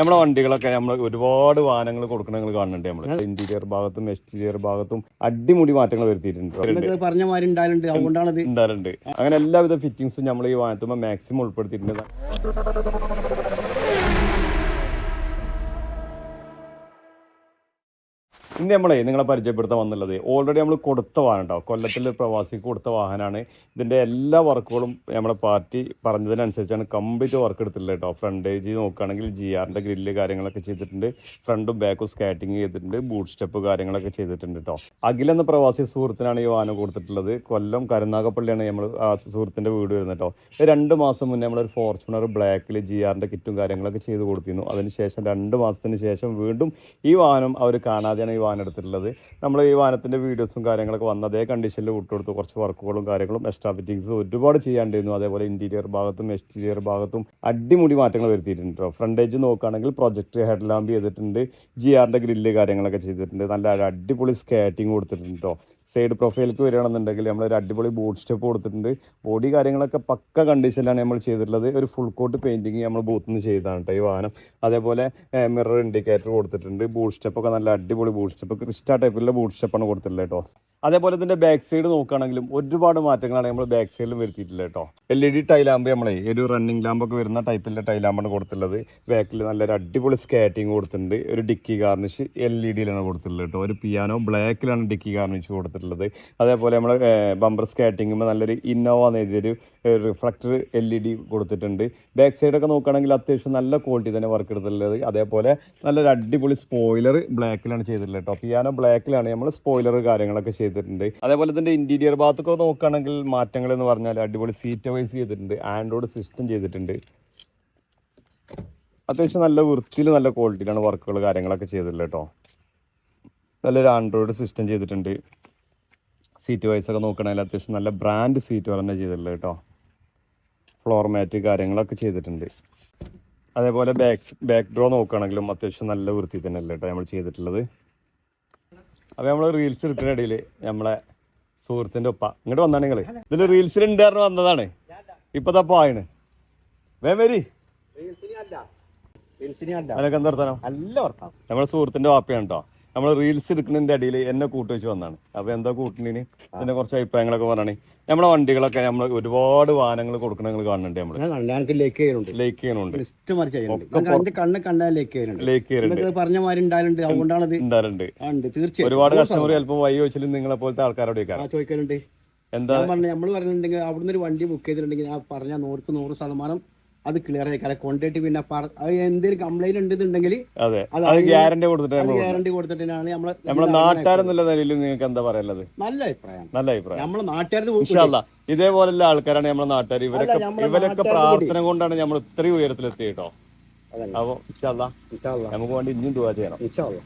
നമ്മുടെ വണ്ടികളൊക്കെ നമ്മൾ ഒരുപാട് വാഹനങ്ങൾ കൊടുക്കണ നിങ്ങൾ കാണുന്നുണ്ട് നമ്മൾ ഇന്റീരിയർ ഭാഗത്തും എക്സ്റ്റീരിയർ ഭാഗത്തും അടിമുടി മാറ്റങ്ങൾ വരുത്തിയിട്ടുണ്ട്. പറഞ്ഞ മാതിരി ഉണ്ടായാലുണ്ട് അങ്ങനെ എല്ലാവിധ ഫിറ്റിംഗ്സും നമ്മൾ ഈ വാഹനത്തുമ്പോൾ മാക്സിമം ഉൾപ്പെടുത്തിയിട്ടുണ്ട്. ഇന്ന് നമ്മളെ നിങ്ങളെ പരിചയപ്പെടുത്താൻ വന്നുള്ളത് ഓൾറെഡി നമ്മൾ കൊടുത്ത വാഹനം ഉണ്ടാവും കൊല്ലത്തിൽ പ്രവാസിക്ക് കൊടുത്ത വാഹനമാണ് ഇതിന്റെ എല്ലാ വർക്കുകളും നമ്മുടെ പാർട്ടി പറഞ്ഞതിനനുസരിച്ചാണ് കംപ്ലീറ്റ് വർക്ക് എടുത്തിട്ടുള്ളത് കേട്ടോ ഫ്രണ്ടേജ് നോക്കുകയാണെങ്കിൽ ജി ആറിന്റെ ഗ്രില്ല് കാര്യങ്ങളൊക്കെ ചെയ്തിട്ടുണ്ട്. ഫ്രണ്ടും ബാക്കും സ്കാറ്റിങ് ചെയ്തിട്ടുണ്ട്. ബൂട്ട് സ്റ്റെപ്പ് കാര്യങ്ങളൊക്കെ ചെയ്തിട്ടുണ്ട് കേട്ടോ അഖിൽ എന്ന പ്രവാസി സുഹൃത്തിനാണ് ഈ വാഹനം കൊടുത്തിട്ടുള്ളത്. കൊല്ലം കരുനാഗപ്പള്ളിയാണ് നമ്മൾ ആ സുഹൃത്തിന്റെ വീട് വരുന്നത് കേട്ടോ രണ്ട് മാസം മുന്നേ നമ്മളൊരു ഫോർച്യൂണർ ബ്ലാക്കിൽ ജി ആറിന്റെ കിറ്റും കാര്യങ്ങളൊക്കെ ചെയ്ത് കൊടുത്തിരുന്നു. അതിനുശേഷം രണ്ട് മാസത്തിന് ശേഷം വീണ്ടും ഈ വാഹനം അവർ കാണാതെയാണ് ഈ വാഹനം എടുത്തിട്ടുള്ളത് നമ്മൾ ഈ വാഹനത്തിന്റെ വീഡിയോസും കാര്യങ്ങളൊക്കെ വന്ന അതേ കണ്ടീഷനിൽ വിട്ടുകൊടുത്തു. കുറച്ച് വർക്കുകളും കാര്യങ്ങളും എക്സ്ട്രാ ഫിറ്റിങ്സ് ഒരുപാട് ചെയ്യാണ്ടിരുന്നു. അതേപോലെ ഇന്റീരിയർ ഭാഗത്തും എക്സ്റ്റീരിയർ ഭാഗത്തും അടിമുടി മാറ്റങ്ങൾ വരുത്തിയിട്ടുണ്ട് കേട്ടോ ഫ്രണ്ടേജ് നോക്കുകയാണെങ്കിൽ പ്രൊജക്ട് ഹെഡ് ലാമ്പ് ചെയ്തിട്ടുണ്ട് ജി ആറിന്റെ ഗ്രില്ല് കാര്യങ്ങളൊക്കെ ചെയ്തിട്ടുണ്ട്. നല്ല അടിപൊളി സ്കാറ്റിംഗ് കൊടുത്തിട്ടുണ്ട് കേട്ടോ സൈഡ് പ്രൊഫൈലേക്ക് വരികയാണെന്നുണ്ടെങ്കിൽ നമ്മൾ ഒരു അടിപൊളി ബൂട്ട് സ്റ്റെപ്പ് കൊടുത്തിട്ടുണ്ട്. ബോഡി കാര്യങ്ങളൊക്കെ പക്ക കണ്ടീഷനിലാണ് നമ്മൾ ചെയ്തിട്ടുള്ളത്. ഒരു ഫുൾ കോട്ട് പെയിന്റിങ് നമ്മൾ ബൂത്ത് നിന്ന് ചെയ്തതാണ് കേട്ടോ ഈ വാഹനം. അതേപോലെ മിറർ ഇൻഡിക്കേറ്റർ കൊടുത്തിട്ടുണ്ട്. ബൂട്ട് സ്റ്റെപ്പൊക്കെ നല്ല അടിപൊളി ബൂട്ട് സ്റ്റെപ്പ് ക്രിസ്റ്റ ടൈപ്പിലുള്ള ബൂട്ട് സ്റ്റെപ്പാണ് കൊടുത്തിട്ടുള്ളത് കേട്ടോ അതേപോലെ ഇതിന്റെ ബാക്ക് സൈഡ് നോക്കുകയാണെങ്കിലും ഒരുപാട് മാറ്റങ്ങളാണ് നമ്മൾ ബാക്ക് സൈഡിലും വരുത്തിയിട്ടില്ല കേട്ടോ. എൽ ഇ ഡി ടൈലാമ്പ് നമ്മളെ ഒരു റണ്ണിങ് ലാമ്പൊക്കെ വരുന്ന ടൈപ്പിലുള്ള ടൈലാമ്പാണ് കൊടുത്തിട്ടുള്ളത്. ബാക്കിൽ നല്ലൊരു അടിപൊളി സ്കാറ്റിങ് കൊടുത്തിട്ടുണ്ട്. ഒരു ഡിക്കി ഗാർണിഷ് എൽ ഇ ഡിയിലാണ് കൊടുത്തിട്ടുള്ളത് കേട്ടോ. ഒരു പിയാനോ ബ്ലാക്കിലാണ് ഡിക്കി ഗാർണിഷ് കൊടുത്തിട്ടുള്ളത്. അതേപോലെ നമ്മൾ ബമ്പർ സ്കാറ്റിംഗ് നല്ലൊരു ഇന്നോവ എന്ന് എഴുതിയൊരു റിഫ്ലക്ടർ എൽ ഇ ഡി കൊടുത്തിട്ടുണ്ട് ബാക്ക് സൈഡൊക്കെ നോക്കുകയാണെങ്കിൽ അത്യാവശ്യം നല്ല ക്വാളിറ്റി തന്നെ വർക്ക് എടുത്തിട്ടുള്ളത്. അതേപോലെ നല്ലൊരു അടിപൊളി സ്പോയിലർ ബ്ലാക്കിലാണ് ചെയ്തിട്ടുള്ളത് കേട്ടോ. പിയാനോ ബ്ലാക്കിലാണ് നമ്മൾ സ്പോയിലർ കാര്യങ്ങളൊക്കെ ചെയ്തിട്ടുണ്ട്. അതേപോലെ തന്നെ ഇന്റീരിയർ ഭാഗത്തൊക്കെ നോക്കുകയാണെങ്കിൽ മാറ്റങ്ങൾ എന്ന് പറഞ്ഞാൽ അടിപൊളി സീറ്റ് വൈസ് ചെയ്തിട്ടുണ്ട്. ആൻഡ്രോയിഡ് സിസ്റ്റം ചെയ്തിട്ടുണ്ട്. അത്യാവശ്യം നല്ല വൃത്തിയിൽ നല്ല ക്വാളിറ്റിയിലാണ് വർക്കുകൾ കാര്യങ്ങളൊക്കെ ചെയ്തിട്ടുള്ളത് കേട്ടോ. നല്ലൊരു ആൻഡ്രോയിഡ് സിസ്റ്റം ചെയ്തിട്ടുണ്ട്. സീറ്റ് വൈസ് ഒക്കെ നോക്കണമെങ്കിൽ അത്യാവശ്യം നല്ല ബ്രാൻഡ് സീറ്റ് തന്നെ ചെയ്തിട്ടുള്ളത് കേട്ടോ. ഫ്ലോർ മാറ്റ് കാര്യങ്ങളൊക്കെ ചെയ്തിട്ടുണ്ട്. അതേപോലെ ബാക്ക് ബാക്ക് ഡ്രോ നോക്കുകയാണെങ്കിലും അത്യാവശ്യം നല്ല വൃത്തി തന്നെയല്ലേ കേട്ടോ നമ്മൾ ചെയ്തിട്ടുള്ളത്. അപ്പോൾ നമ്മൾ റീൽസ് എടുക്കുന്ന ഇടയിൽ നമ്മളെ സുഹൃത്തിന്റെ ഒപ്പ ഇങ്ങോട്ട് വന്നാണ് നിങ്ങൾ ഇതിൽ റീൽസിൽ ഉണ്ടായിരുന്നു വന്നതാണ്. ഇപ്പൊ തപ്പ ആയിണ്. വേ വരി. നമ്മളെ സുഹൃത്തിന്റെ വാപ്പയാണ് കേട്ടോ നമ്മൾ റീൽസ് എടുക്കുന്നതിന്റെ അടിയിൽ എന്നെ കൂട്ടി വെച്ച് വന്നാണ്. അപ്പോൾ എന്താ കൂട്ടിന് ഇതിന്റെ കുറച്ച് അഭിപ്രായങ്ങളൊക്കെ പറയണേ. നമ്മളെ വണ്ടികളൊക്കെ നമ്മൾ ഒരുപാട് വാഹനങ്ങൾ കൊടുക്കണ നിങ്ങൾ കാണുന്നുണ്ട് നമ്മൾ എനിക്ക് ലേക്ക് ചെയ്യുന്നുണ്ട് ലേക്ക് ചെയ്യുന്നുണ്ട് ഞാൻ എന്റെ കണ്ണ് കണ്ടാൽ ലേക്ക് ചെയ്യുന്നുണ്ട് ലേക്ക് ചെയ്യുന്നുണ്ട് എന്നൊക്കെ പറഞ്ഞ മാതിരി ഉണ്ടായാലുണ്ട്. അതുകൊണ്ടാണത് ഉണ്ടാറുണ്ട് ഉണ്ട്. തീർച്ചയായും. ഒരുപാട് കസ്റ്റമർ ചിലപ്പോൾ വഴി ചോദിച്ചാലും നിങ്ങളെ പോലത്തെ ആൾക്കാരോട് ചോദിക്കാറുണ്ട് ചോദിക്കാം എന്താ? പറഞ്ഞു നമ്മൾ പറഞ്ഞിട്ടുണ്ടെങ്കിൽ അവിടുന്ന് ഒരു വണ്ടി ബുക്ക് ചെയ്തിട്ടുണ്ടെങ്കിൽ ഞാൻ പറഞ്ഞ നൂറുക്ക് നൂറ് ശതമാനം അത് ക്ലിയർ ആയി. കാരണം കൊണ്ടിട്ട് പിന്നെ എന്തെങ്കിലും കംപ്ലൈന്റ് ഉണ്ടെന്നുണ്ടെങ്കിൽ അതെ. ഗ്യാരണ്ടി കൊടുത്തിട്ട് ഗ്യാരണ്ടി കൊടുത്തിട്ടാണ് നമ്മളെ നമ്മളെ നാട്ടുകാരെന്നുള്ള നിലയിൽ നിങ്ങൾക്ക് എന്താ പറയാനുള്ളത് നല്ല അഭിപ്രായം. നല്ല അഭിപ്രായം. നമ്മളെ ഇൻഷാല്ല ഇതേപോലെയുള്ള ആൾക്കാരാണ് നമ്മളെ നാട്ടുകാർ ഇവരൊക്കെ ഇവരൊക്കെ പ്രാർത്ഥന കൊണ്ടാണ് നമ്മൾ ഇത്രയും ഉയരത്തിലെത്തി കേട്ടോ അതന്നെ. അപ്പൊ. നമുക്ക് വേണ്ടി ഇനിയും ദുവാ ചെയ്യണം. ഇൻഷാല്ലാ.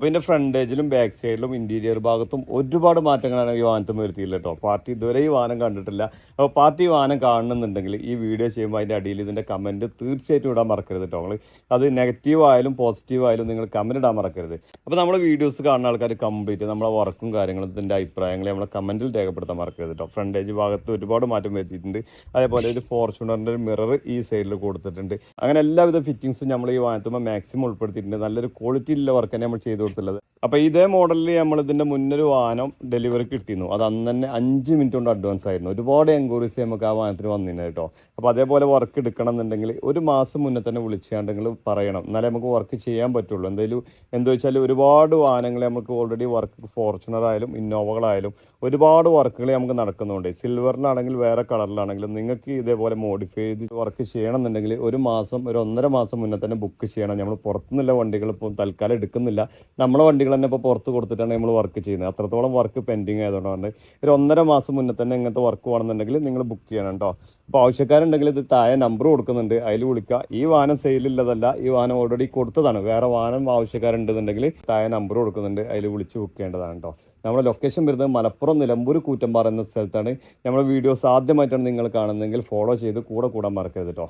ഓക്കെ അപ്പൊ ഇതിന്റെ ഫ്രണ്ടേജിലും ബാക്ക് സൈഡിലും ഇന്റീരിയർ ഭാഗത്തും ഒരുപാട് മാറ്റങ്ങളാണ് ഈ വാഹനത്തിൽ വരുത്തിയില്ല കേട്ടോ. പാർട്ടി ഇതുവരെ ഈ വാഹനം കണ്ടിട്ടില്ല. അപ്പോൾ പാർട്ടി വാഹനം കാണണമെന്നുണ്ടെങ്കിൽ ഈ വീഡിയോ ചെയ്യുമ്പോൾ അതിന്റെ അടിയിൽ ഇതിന്റെ കമന്റ് തീർച്ചയായിട്ടും ഇടാൻ മറക്കരുത് കേട്ടോ. നിങ്ങൾ അത് നെഗറ്റീവ് ആയാലും പോസിറ്റീവ് ആയാലും നിങ്ങൾ കമന്റ് ഇടാൻ മറക്കരുത്. അപ്പോൾ നമ്മുടെ വീഡിയോസ് കാണുന്ന ആൾക്കാർ കംപ്ലീറ്റ് നമ്മളെ വർക്കും കാര്യങ്ങളും ഇതിന്റെ അഭിപ്രായങ്ങൾ നമ്മളെ കമന്റിൽ രേഖപ്പെടുത്താൻ മറക്കരുത് കേട്ടോ. ഏജ് ഭാഗത്ത് ഒരുപാട് മാറ്റം വരുത്തിയിട്ടുണ്ട്. അതേപോലെ ഒരു ഫോർച്യൂണറിന്റെ മിറർ ഈ സൈഡിൽ കൊടുത്തിട്ടുണ്ട്. അങ്ങനെ എല്ലാവിധ ഫിറ്റിങ്സും നമ്മൾ ഈ വാഹനത്തുമ്പോൾ മാക്സിമം ഉൾപ്പെടുത്തിയിട്ടുണ്ട്. നല്ലൊരു ക്വാളിറ്റി ഉള്ള വർക്ക് തന്നെ നമ്മൾ ചെയ്തു കൊടുത്തുള്ളത് അപ്പോൾ ഇതേ മോഡലിൽ നമ്മൾ ഇതിന്റെ മുന്നൊരു വാഹനം ഡെലിവറി കിട്ടിയിരുന്നു. അത് അന്ന് തന്നെ അഞ്ച് മിനിറ്റ് കൊണ്ട് അഡ്വാൻസ് ആയിരുന്നു. ഒരുപാട് എൻക്വയറീസ് നമുക്ക് ആ വാഹനത്തിന് വന്നിരുന്നു കേട്ടോ. അപ്പോൾ അതേപോലെ വർക്ക് എടുക്കണം എന്നുണ്ടെങ്കിൽ ഒരു മാസം മുന്നേ തന്നെ വിളിച്ചാണ്ടെങ്കിൽ പറയണം. എന്നാലേ നമുക്ക് വർക്ക് ചെയ്യാൻ പറ്റുള്ളൂ. എന്തായാലും എന്താ വെച്ചാൽ ഒരുപാട് വാഹനങ്ങൾ നമുക്ക് ഓൾറെഡി വർക്ക് ഫോർച്യൂണർ ആയാലും ഇന്നോവകളായാലും ഒരുപാട് വർക്കുകൾ നമുക്ക് നടക്കുന്നുണ്ട്. സിൽവറിനാണെങ്കിൽ വേറെ കളറിലാണെങ്കിലും നിങ്ങൾക്ക് ഇതേപോലെ മോഡിഫൈ ചെയ്ത് വർക്ക് ചെയ്യണം എന്നുണ്ടെങ്കിൽ ഒരു മാസം ഒരു ഒന്നര മാസം മുന്നേ തന്നെ ബുക്ക് ചെയ്യണം. നമ്മൾ പുറത്തുനിന്നുള്ള വണ്ടികൾ ഇപ്പോൾ തൽക്കാലം എടുക്കുന്നില്ല. നമ്മളെ വണ്ടികൾ തന്നെ ഇപ്പോൾ പുറത്ത് കൊടുത്തിട്ടാണ് നമ്മൾ വർക്ക് ചെയ്യുന്നത്. അത്രത്തോളം വർക്ക് പെൻഡിങ് ആയതുകൊണ്ടാണ് ഒരു ഒന്നര മാസം മുന്നേ തന്നെ ഇങ്ങനത്തെ വർക്ക് വേണമെന്നുണ്ടെങ്കിൽ നിങ്ങൾ ബുക്ക് ചെയ്യണം കേട്ടോ അപ്പോൾ ആവശ്യക്കാരുണ്ടെങ്കിൽ ഇത് താഴെ നമ്പർ കൊടുക്കുന്നുണ്ട്. അതിൽ വിളിക്കുക ഈ വാഹനം സെയിലുള്ളതല്ല ഈ വാഹനം ഓൾറെഡി കൊടുത്തതാണ്. വേറെ വാഹനം ആവശ്യക്കാരുണ്ടെന്നുണ്ടെങ്കിൽ താഴെ നമ്പർ കൊടുക്കുന്നുണ്ട്. അതിൽ വിളിച്ച് ബുക്ക് ചെയ്യേണ്ടതാണ് കേട്ടോ നമ്മുടെ ലൊക്കേഷൻ വരുന്നത് മലപ്പുറം നിലമ്പൂർ കൂറ്റമ്പാറ എന്ന സ്ഥലത്താണ്. നമ്മുടെ വീഡിയോസ് ആദ്യമായിട്ടാണ് നിങ്ങൾ കാണുന്നതെങ്കിൽ ഫോളോ ചെയ്ത് കൂടെ കൂടാൻ മറക്കരുത് കേട്ടോ